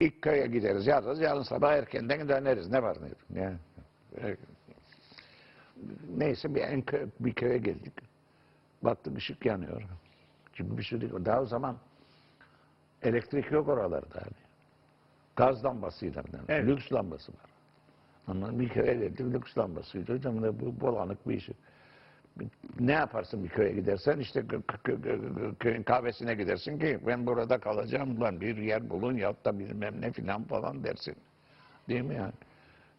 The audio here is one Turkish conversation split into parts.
İlk köye gideriz, yarın, yarın sabah erkenden döneriz. Ne var ne yok. Yani, neyse bir, en kö- bir köye geldik. Baktık ışık yanıyor. Çünkü bir sürü, daha o zaman elektrik yok oralarda. Hani. Gaz lambasıyla, yani, Evet. lüks lambası var. Ama bir köye geldik, lüks lambasıydı. Hocam bu bulanık bir işi. Ne yaparsın bir köye gidersen işte kö- kö- kö- köyün kahvesine gidersin ki ben burada kalacağım lan bir yer bulun ya da bilmem ne filan falan dersin. Değil mi yani?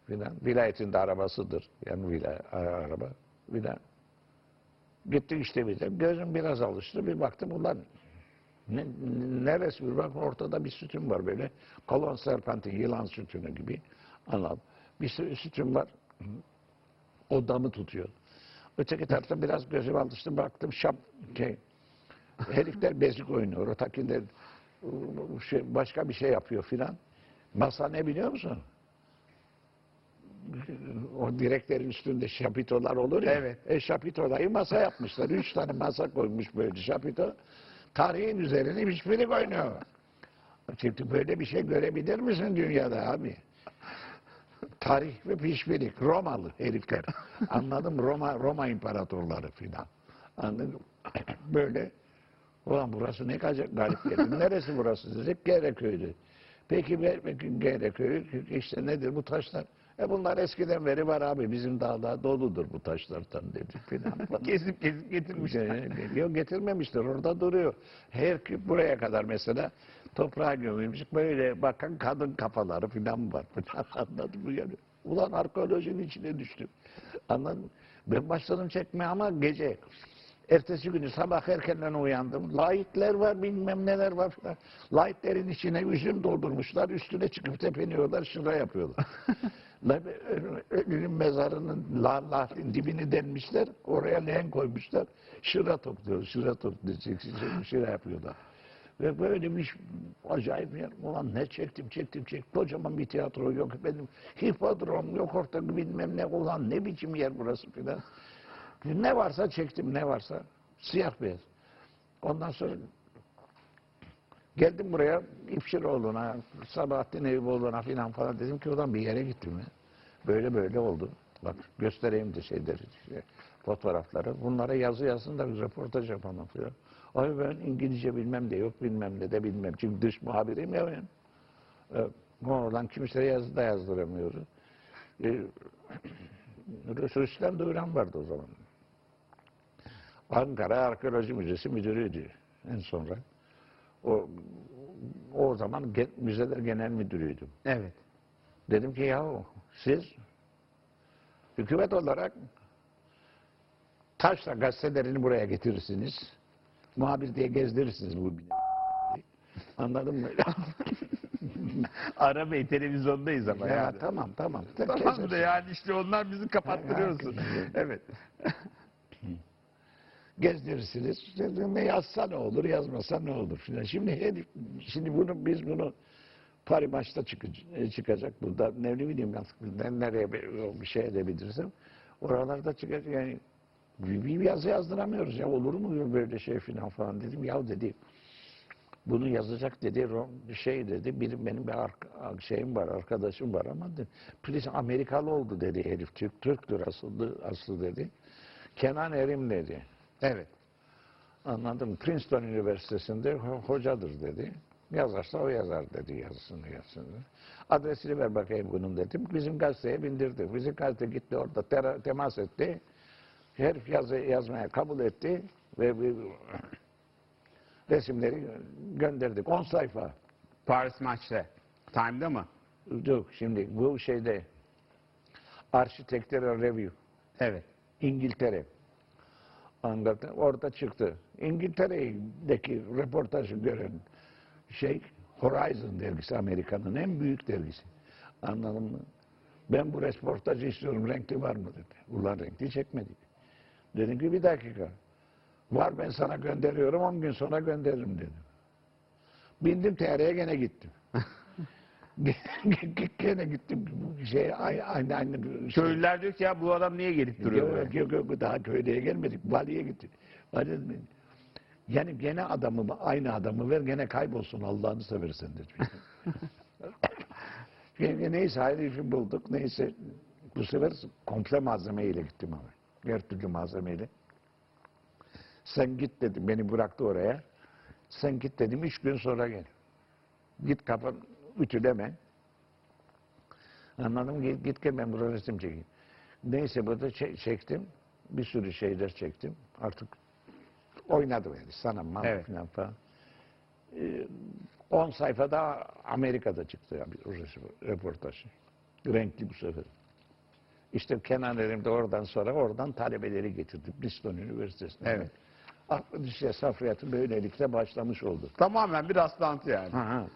Filan. Vilayetin de arabasıdır. Yani vila, ara- araba. Vila. Gittik işte bir de. Gözüm biraz alıştı. Bir baktım ulan ne, neresi bir bak ortada bir sütun var böyle. Kolon serpentin yılan sütunu gibi. Anladım. Bir sü- sütun var. O damı tutuyor. Öteki tarafta biraz gözüm alıştı. Baktım şap şey, herifler bezik oynuyor. Ötekiler şey, başka bir şey yapıyor filan. Masa ne biliyor musun? O direklerin üstünde şapitolar olur ya. Evet. E şapitolayı masa yapmışlar. Üç tane masa koymuş böyle şapito. Tarihin üzerine hiçbiri oynuyor. Çünkü böyle bir şey görebilir misin dünyada abi? Tarih ve pişmelik. Romalı herifler. Anladım Roma Roma imparatorları filan. Anladım. Böyle. Ulan burası ne kadar garip geldi. Neresi burası dedik? Gereköy'dü. Peki, be- peki Gereköy işte nedir bu taşlar? E bunlar eskiden beri var abi. Bizim dağlar doludur bu taşlardan dedi filan. Kesip kesip getirmişler. Ge- Yok getirmemişler orada duruyor. Her buraya kadar mesela toprağa gömülmüş böyle bakan kadın kafaları falan var. Falan anladın mı yani? Ulan arkeolojinin içine düştüm. Anladın mı? Ben başladım çekmeye ama gece. Ertesi günü sabah erkenden uyandım. Lahitler var bilmem neler var falan. Lahitlerin içine üzüm doldurmuşlar. Üstüne çıkıp tepiniyorlar şıra yapıyorlar. La- Ölünün mezarının la, lahtin dibini delmişler. Oraya leğen koymuşlar. Şıra topluyor. Şıra topluyor. Şıra yapıyorlar. Ve böyle bir acayip yer. Ulan ne çektim çektim çektim. Kocaman bir tiyatro yok. Benim hipodrom yok ortada bilmem ne. Ulan ne biçim yer burası filan. Ne varsa çektim ne varsa. Siyah beyaz. Ondan sonra geldim buraya İpşiroğlu'na, Sabahattin Eyüboğlu'na filan falan dedim ki ulan bir yere gittim ya. Böyle böyle oldu. Bak göstereyim de şeyleri, işte, fotoğrafları. Bunlara yazı yazsın da bir röportaj yapalım filan. Ay ben İngilizce bilmem de yok bilmem ne de bilmem. Çünkü dış muhabiriyim ya ben. Ee, Oradan kimseye yazı da yazdıramıyoruz. Ee, Rüstem Duyuran vardı o zaman. Ankara Arkeoloji Müzesi müdürüydü en sonra. O o zaman ge- müzeler genel müdürüydüm. Evet. Dedim ki yahu siz hükümet olarak taşla gazetelerini buraya getirirsiniz. Muhabir diye gezdirirsiniz bu bina. Anladın mı? Ara Bey televizyondayız ama ya yani. tamam tamam. Tamam da yani işte onlar bizi kapattırıyorsun. Evet. gezdirirsiniz. Ne yazsa ne olur, yazmasa ne olur filan. Şimdi herif, şimdi bunu biz bunu Paris maçta çıkacak, burada. Ne bileyim artık nereye bir şey edebilirsem oralarda çıkacak yani bir, yazı yazdıramıyoruz ya olur mu böyle şey filan falan dedim. Ya dedi bunu yazacak dedi şey dedi bir benim bir şeyim var arkadaşım var ama dedi, polis Amerikalı oldu dedi herif Türk Türktür aslı aslı dedi. Kenan Erim dedi. Evet. Anladım. Princeton Üniversitesi'nde ho- hocadır dedi. Yazarsa o yazar dedi yazısını yazsın. Adresini ver bakayım bunun dedim. Bizim gazeteye bindirdi. Bizim gazete gitti orada temas etti. Herif yazı yazmaya kabul etti ve bir resimleri gönderdik. 10 sayfa. Paris maçta. Time'da mı? Yok şimdi bu şeyde Architectural Review Evet. İngiltere. Angleterre, orada çıktı. İngiltere'deki röportajı gören şey Horizon dergisi Amerika'nın en büyük dergisi. Anladın mı? Ben bu röportajı istiyorum. Renkli var mı dedi. Ulan renkli çekmedik. Dedim ki bir dakika. Var ben sana gönderiyorum 10 gün sonra gönderirim dedim. Bindim TR'ye gene gittim. gene gittim. Şey, aynı aynı, şey. Köylüler diyor ki ya bu adam niye gelip duruyor? Yok, yok, yok, daha köylüye gelmedik. Valiye gittik. Vali dedi, yani gene adamı, aynı adamı ver gene kaybolsun Allah'ını seversen dedi. Yani neyse hayır bulduk. Neyse bu sefer komple malzemeyle gittim ama. Her türlü malzemeyle. Sen git dedim. Beni bıraktı oraya. Sen git dedim. Üç gün sonra gel. Git kapan ütüleme. Anladım. Git, git gel ben burada resim çekeyim. Neyse burada çe- çektim. Bir sürü şeyler çektim. Artık oynadım yani. Sanam Evet. falan falan. 10 sayfada Amerika'da çıktı ya bir resim- röportaj. Renkli bu sefer. İşte Kenan Erim de oradan sonra oradan talebeleri getirdi. Bristol Üniversitesi'ne. Evet. Aklı işte safriyatı böylelikle başlamış oldu. Tamamen bir rastlantı yani. Ha.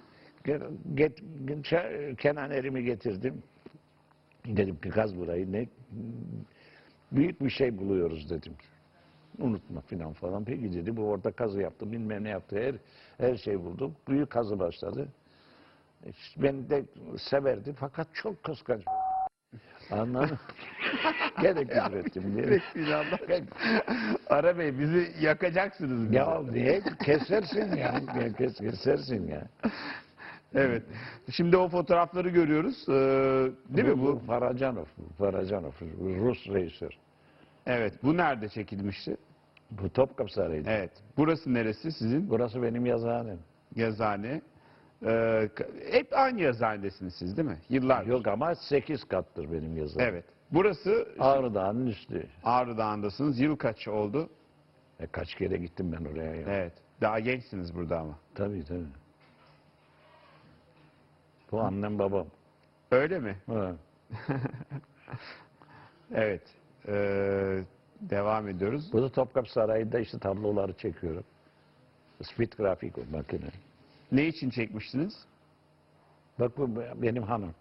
Ge- Get, Ke- Kenan Erim'i getirdim. Dedim ki kaz burayı ne büyük bir şey buluyoruz dedim. Unutma filan falan. Peki dedi bu orada kazı yaptı bilmem ne yaptı her, her şey bulduk. Büyük kazı başladı. İşte Ben de severdi fakat çok kıskanç. Anladın? Gene küfür ettim. diye. Ara Bey bizi yakacaksınız. bizi. Ya niye kesersin ya? ya kes, kesersin ya. Evet. Şimdi o fotoğrafları görüyoruz. Ee, değil mi bu? Paracanov, bu Rus rejisör. Evet. Bu nerede çekilmişti? Bu Topkapı Sarayı'nda. Evet. Burası neresi sizin? Burası benim yazıhanem. Yazıhane. Ee, hep aynı yazıhanedesiniz siz değil mi? Yıllar. Yok ama 8 kattır benim yazıhanem. Evet. Burası Ağrı Dağı'nın üstü. Ağrı Dağı'ndasınız. Yıl kaç oldu? E, kaç kere gittim ben oraya ya. Evet. Daha gençsiniz burada ama. Tabii tabii. Bu annem babam. Öyle mi? Evet. Ee, devam ediyoruz. Bu da Topkapı Sarayı'nda işte tabloları çekiyorum. Speed grafik o makine. Ne için çekmiştiniz? Bak bu benim hanım.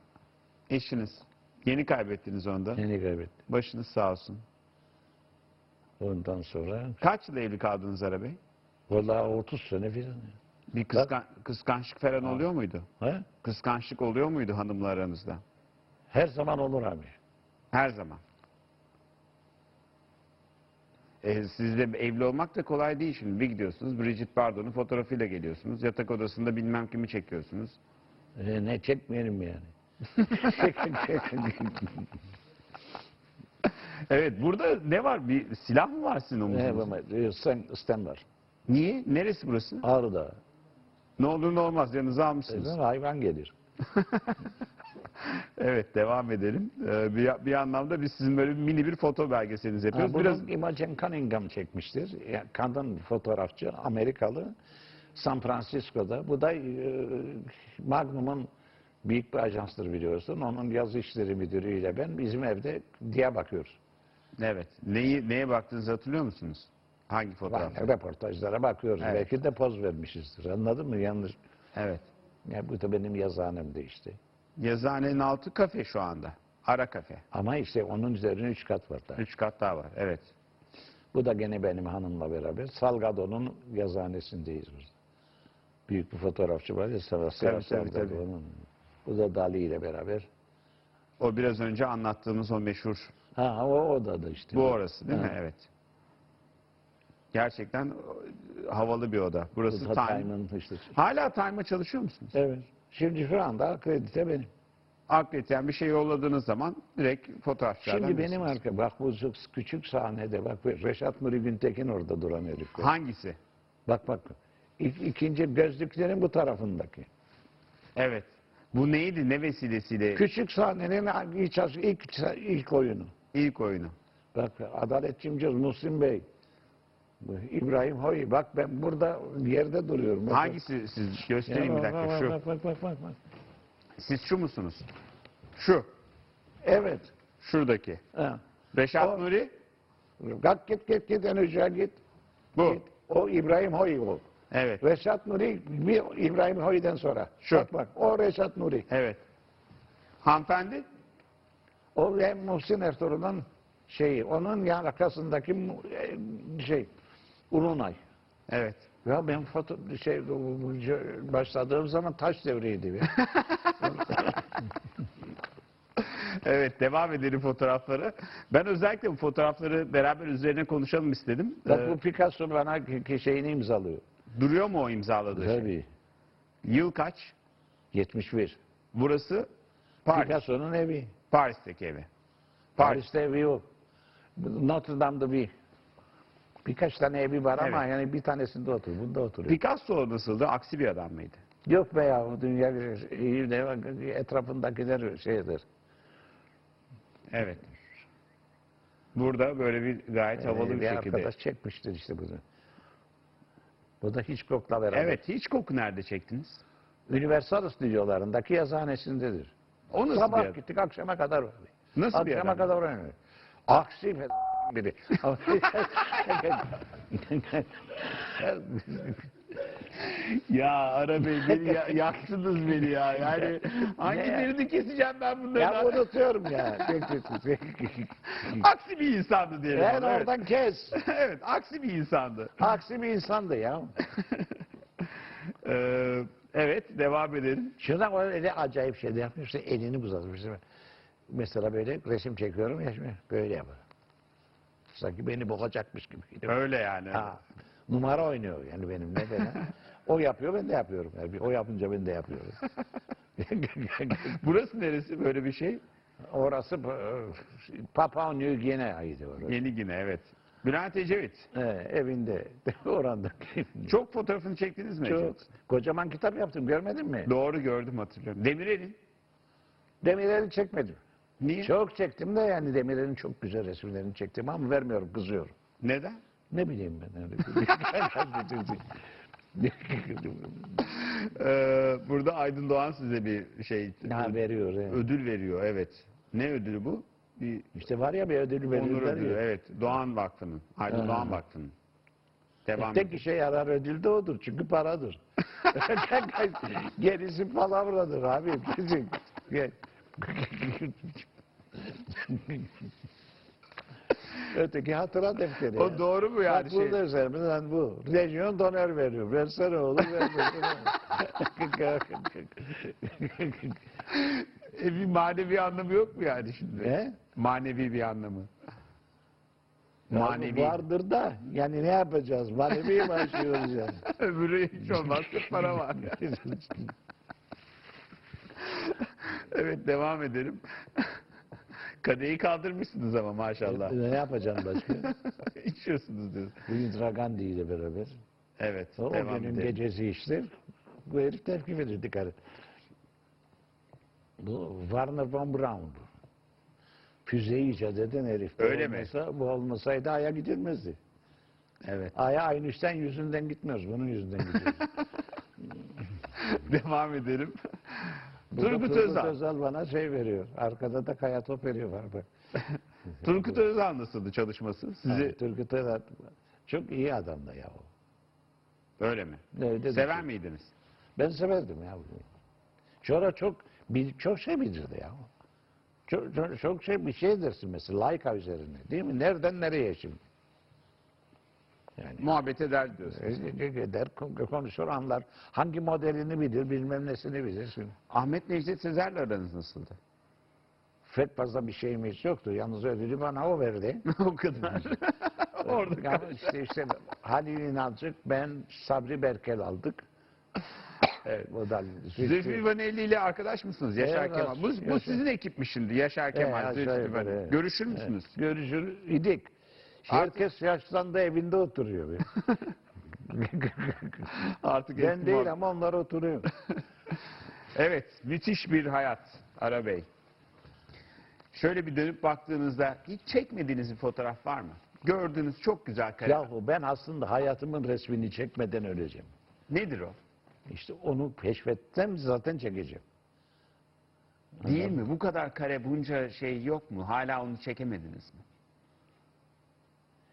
Eşiniz. Yeni kaybettiniz onu da. Yeni kaybetti. Başınız sağ olsun. Ondan sonra Kaç yıl evli kaldınız Ara Bey? vallahi 30 sene filan. Bir kıskan, kıskançlık falan oluyor muydu? Ha? Kıskançlık oluyor muydu hanımla aranızda? Her zaman olur abi. Her zaman. E, sizde evli olmak da kolay değil şimdi. Bir gidiyorsunuz Bridget Bardot'un fotoğrafıyla geliyorsunuz. Yatak odasında bilmem kimi çekiyorsunuz. E, ne çekmeyelim yani. Evet burada ne var? Bir silah mı var sizin ne omuzunuzda? bu? Sen, sen var. Niye? Neresi burası? Ağrı'da. Ne olur ne olmaz yanınıza almışsınız. Sen hayvan gelir. Evet devam edelim. Ee, bir, bir anlamda biz sizin böyle mini bir foto belgeseliniz Ha, yapıyoruz. bunu Biraz Imogen Cunningham çekmiştir. Yani kadın fotoğrafçı, Amerikalı. San Francisco'da. Bu da e, Magnum'un büyük bir ajanstır biliyorsun. Onun yazı işleri müdürüyle ben bizim evde diye bakıyoruz. evet. Neyi neye baktığınızı hatırlıyor musunuz? Hangi fotoğraf? Yani reportajlara bakıyoruz. Evet. Belki de poz vermişizdir. Anladın mı? Yanlış. Evet. Ya bu da benim yazıhanemde işte. Yazıhanenin altı kafe şu anda. Ara kafe. Ama işte onun üzerine üç kat var daha. Üç kat daha var. Evet. Bu da gene benim hanımla beraber. Salgado'nun yazıhanesindeyiz biz. Büyük bir fotoğrafçı var ya Sara Tabii, tabii, Salgado. tabii. Onun. Bu da Dali ile beraber. O biraz önce anlattığımız o meşhur. Ha o, o da da işte. Bu orası değil mi? Ha. Evet. Gerçekten e, havalı bir oda. Bu Burası da Time. Time'ın işte. Hala Time'a çalışıyor musunuz? Evet. Şimdi şu anda akredite benim. Hakikaten bir şey yolladığınız zaman direkt fotoğrafçılardan Şimdi benim birisiniz. arka bak bu çok küçük sahnede bak Reşat Nuri Güntekin orada duran herif. Hangisi? Bak bak. İk, ikinci gözlüklerin bu tarafındaki. Evet. Bu neydi? Ne vesilesiyle Küçük sahnenin ilk, ilk, ilk oyunu. ilk oyunu? Bak Adalet Cimcoz, Muhsin Bey, İbrahim Hoy. Bak ben burada yerde duruyorum. Bak, Hangisi siz? Göstereyim bir Ya, dakika. bak, Şu. Bak bak bak bak. bak. Siz şu musunuz? Şu. Evet. Şuradaki. Ha. Reşat O- Nuri. Git git git en aşağı git. Bu. Git. O İbrahim Hoy o. Evet. Reşat Nuri bir İbrahim Hoy'den sonra. Şu. Bak bak o Reşat Nuri. Evet. Hanımefendi? O Muhsin Ertuğrul'un şeyi. Onun yan arkasındaki e, şey. Ulunay. Evet. Ya ben foto şey başladığım zaman taş devriydi. be. Evet devam edelim fotoğrafları. Ben özellikle bu fotoğrafları beraber üzerine konuşalım istedim. Bak Ee, bu Picasso bana şeyini imzalıyor. duruyor mu o imzaladığı şey? Tabii. Yıl kaç? 71. Burası Paris. Picasso'nun evi. Paris'teki evi. Paris. Paris'te evi yok. Notre Dame'da bir birkaç tane evi var ama yani bir tanesinde oturuyor. Bunda oturuyor. Picasso nasıldı? Aksi bir adam mıydı? Yok be ya dünya iyi de etrafındakiler şeydir. Evet. Burada böyle bir gayet havalı Ee, bir, şekilde. arkadaş çekmiştir işte bunu. Bu da Hitchcock'la beraber. Evet, hiç koku nerede çektiniz? Universal stüdyolarındaki yazıhanesindedir. O nasıl Sabah bir adam? gittik akşama kadar var. Nasıl bir akşama adam? kadar oynuyor. Aksi fe- biri. Ya Ara Bey beni ya, yaktınız beni ya. Yani hangi Ne? birini keseceğim ben bunları? unutuyorum ya. aksi bir insandı diyelim. Eğer ona, evet. oradan kes. evet, aksi bir insandı. Aksi bir insandı ya. Ee, evet, devam edelim. Şuradan öyle acayip şey de yapmış. İşte elini uzatmış. Mesela böyle resim çekiyorum ya şimdi böyle yapar. Sanki beni boğacakmış gibi. Öyle yani. Ha, numara oynuyor yani benimle falan. o yapıyor ben de yapıyorum. Yani o yapınca ben de yapıyorum. Burası neresi böyle bir şey? Orası e, Papua New Guinea'ydı orası. Yeni Gine, evet. Bülent Ecevit. He, evinde. Oranda. Çok fotoğrafını çektiniz mi Çok. Ecevit? Kocaman kitap yaptım görmedin mi? Doğru gördüm hatırlıyorum. Demirel'in. Demirel'i çekmedim. Niye? Çok çektim de yani Demirel'in çok güzel resimlerini çektim ama vermiyorum kızıyorum. Neden? Ne bileyim ben öyle. Ee, burada Aydın Doğan size bir şey ha, veriyor. he. ödül veriyor evet. Ne ödülü bu? Bir İşte var ya bir ödülü onur veriyorlar ödülü evet. Doğan Vakfı'nın. Aydın Ha. Doğan Vakfı'nın. Devam Tek işe yarar ödül de odur. Çünkü paradır. Gerisi palavradır abi. Kesin. Öteki hatıra defteri. O doğru mu yani Bak şey? burada üzerinden bu. Rejyon doner veriyor. Versene oğlum. E, bir manevi anlamı yok mu yani şimdi? He? Manevi bir anlamı. Manevi. Vardır da. Yani ne yapacağız? Manevi mi aşıyoruz yani? Öbürü hiç olmazsa para var. evet devam edelim. Kadehi kaldırmışsınız ama maşallah. ne yapacaksın başka? İçiyorsunuz diyorsun. Bu Indira Gandhi ile beraber. Evet O, o günün edelim. gecesi işte. Bu herif terkip edildi karı. Bu Warner von Braun. Füzeyi icat eden herif. Öyle mi? olmasa, Bu olmasaydı Ay'a gidilmezdi. Evet. Ay'a üstten yüzünden gitmiyoruz. Bunun yüzünden gidiyoruz. devam edelim. Turgut Özal. Özal bana şey veriyor. Arkada da kaya top veriyor var bak. Turgut Özal nasıldı çalışması? Sizi Abi, Turgut Özal çok iyi adam da ya o. öyle mi? Öyle Sever düşün. miydiniz? Ben severdim ya. Sonra çok bir, çok şey bilirdi ya. Çok, çok, çok şey bir şey dersin mesela Leica üzerine değil mi? Nereden nereye şimdi? Yani Muhabbet eder diyorsun. eder konuşur anlar. Hangi modelini bilir bilmem nesini bilir. Şimdi. Ahmet Necdet Sezer'le aranız nasıldı? Pek fazla bir şeyimiz yoktu. Yalnız ödülü bana o verdi. o kadar. Orada Ama işte, işte Halil İnalcık, ben Sabri Berkel aldık. evet, o da Zülfü Livaneli ile arkadaş mısınız? Yaşar Evet, Kemal. Bu, bu sizin ekip mi şimdi? Yaşar Kemal, aşağı Zülfü evet. Görüşür müsünüz? Görüşür idik. Herkes yaşlandı evinde oturuyor. Artık ben değil ama onlar oturuyor. Evet, müthiş bir hayat Ara Bey. Şöyle bir dönüp baktığınızda hiç çekmediğiniz bir fotoğraf var mı? Gördüğünüz çok güzel kare. Yahu ben aslında hayatımın resmini çekmeden öleceğim. Nedir o? İşte onu keşfetsem zaten çekeceğim. Değil mi? Bu kadar kare bunca şey yok mu? Hala onu çekemediniz mi?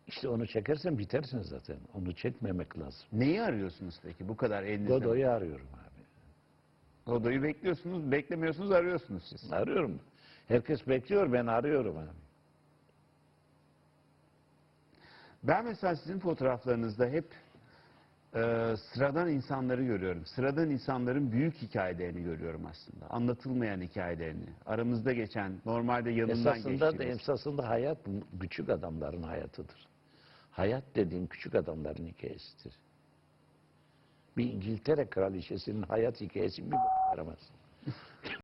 İşte onu çekersen bitersin zaten. Onu çekmemek lazım. Neyi arıyorsunuz peki? Bu kadar elinizde. Godoy'u arıyorum abi. Godoy'u bekliyorsunuz, beklemiyorsunuz, arıyorsunuz siz. Arıyorum. Herkes bekliyor ben arıyorum abi. Ben mesela sizin fotoğraflarınızda hep e, sıradan insanları görüyorum. Sıradan insanların büyük hikayelerini görüyorum aslında. Anlatılmayan hikayelerini. Aramızda geçen, normalde yanından Esasında, da, geçtiğimiz. esasında hayat küçük adamların hayatıdır. Hayat dediğin küçük adamların hikayesidir. Bir İngiltere kraliçesinin hayat hikayesi bir yaramaz.